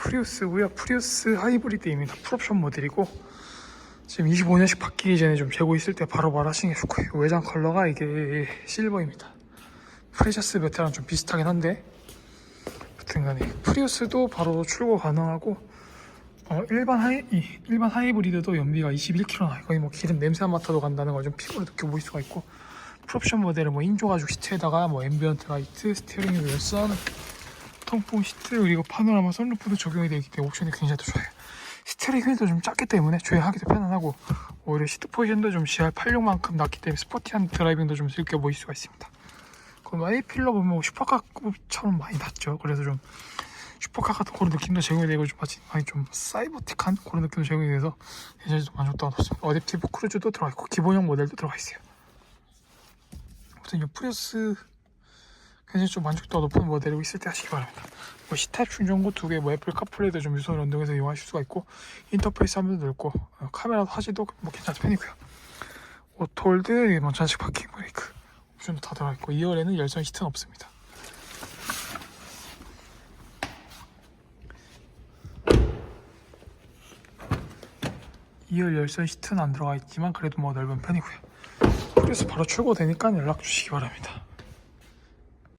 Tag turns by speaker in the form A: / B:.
A: 프리우스고요. 프리우스 하이브리드입니다. 풀옵션 모델이고 지금 25년씩 바뀌기 전에 좀 재고 있을 때 바로 말하시는 게 좋고요. 외장 컬러가 이게 실버입니다. 프레셔스 베테랑 좀 비슷하긴 한데 여튼간에 프리우스도 바로 출고 가능하고 어, 일반 하이 이 일반 하이브리드도 연비가 21km 나 거의 뭐 기름 냄새 안 맡아도 간다는 걸 좀 피부로 느껴볼 수가 있고 풀옵션 모델은 뭐 인조 가죽 시트에다가 뭐 앰비언트 라이트, 스티어링 휠 열선, 통풍 시트 그리고 파노라마 선루프도 적용이 되어 있기 때문에 옵션이 굉장히 더 좋아요. 스티어링 휠도 좀 작기 때문에 조여하기도 편안하고 오히려 시트 포지션도 좀 CR86만큼 낮기 때문에 스포티한 드라이빙도 좀 즐겨 보일 수가 있습니다. 그럼 A필러 보면 슈퍼카급처럼 많이 낮죠. 그래서 좀 슈퍼카 같은 그런 느낌도 제공이 되고 좀 마치 많이 좀 사이버틱한 그런 느낌도 제공이 돼서 굉장히 좀 만족도가 높습니다. 어댑티브 크루즈도 들어가 있고 기본형 모델도 들어가 있어요. 아무튼 이 프리우스 굉장히 좀 만족도가 높은 모델이고 있을 때 하시기 바랍니다. 뭐 C타입 충전구 두 개, 뭐 애플 카플레이도 좀 유선 연동해서 이용하실 수가 있고 인터페이스 화면도 넓고 어, 카메라 화질도 뭐 괜찮은 편이고요. 오토홀드, 뭐 전식 파킹 브레이크 옵션도 다 들어가 있고 2열에는 열선 시트는 없습니다. 이열 열선 시트는 안 들어가 있지만 그래도 뭐 넓은 편이고요. 그래서 바로 출고되니까 연락 주시기 바랍니다.